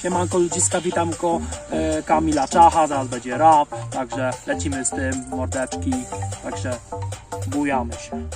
Siemanko ludziska, witamko. E, Kamila Czacha, zaraz będzie rap, także lecimy z tym, mordeczki, także bujamy się.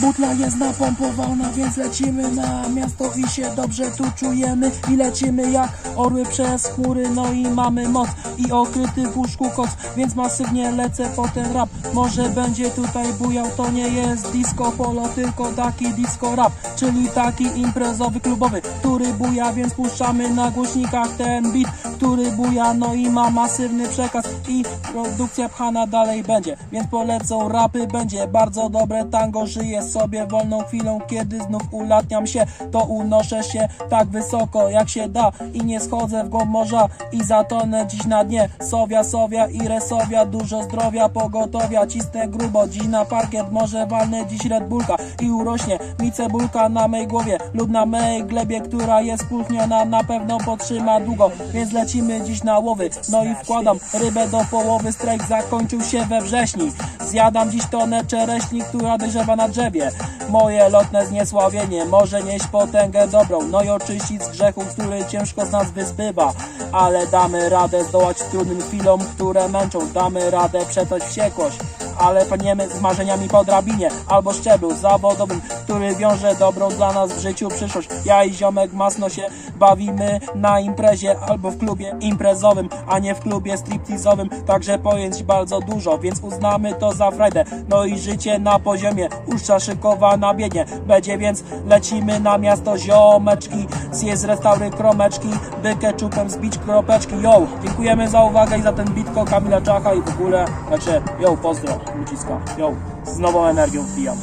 Butla jest napompowana, więc lecimy na miasto i się dobrze tu czujemy. I lecimy jak orły przez chmury, no i mamy moc I okryty w łóżku koc, więc masywnie lecę po ten rap. Może będzie tutaj bujał, to nie jest disco polo, tylko taki disco rap Czyli taki imprezowy, klubowy, który buja, więc puszczamy na głośnikach ten beat Który buja, no i ma masywny przekaz i produkcja pchana dalej będzie. Więc polecą rapy, będzie bardzo dobre tango Żyję sobie wolną chwilą, kiedy znów ulatniam się To unoszę się tak wysoko jak się da I nie schodzę w głąb morza i zatonę dziś na dnie. Sowia, sowia i resowia, dużo zdrowia, pogotowia Cisnę grubo, dziś na parkiet, może walnę dziś Red Bullka I urośnie mi cebulka na mej głowie lub na mej glebie, która jest pulchniona Na pewno potrzyma długo, więc lecimy dziś na łowy. No i wkładam rybę do połowy, strajk zakończył się we wrześni. Zjadam dziś tonę czereśni, która dojrzewa na drzewie. Moje lotne zniesławienie może nieść potęgę dobrą No i oczyścić z grzechu, który ciężko z nas wyzbywa. Ale damy radę zdołać trudnym chwilom, które męczą. Damy radę przetrwać wściekłość ale paniemy z marzeniami po drabinie albo szczeblu zawodowym, który wiąże dobrą dla nas w życiu przyszłość. Ja i ziomek masno się bawimy na imprezie albo w klubie imprezowym, a nie w klubie striptizowym. Także pojęć bardzo dużo, więc uznamy to za frajdę. No i życie na poziomie, uszcza szykowana biegnie. Będzie więc lecimy na miasto ziomeczki, zjeść z restaury kromeczki, by keczupem zbić kropeczki. Yo, dziękujemy za uwagę i za ten bitko Kamila Czacha i w ogóle, znaczy, yo, pozdro, ludziska, yo, z nową energią wbijam.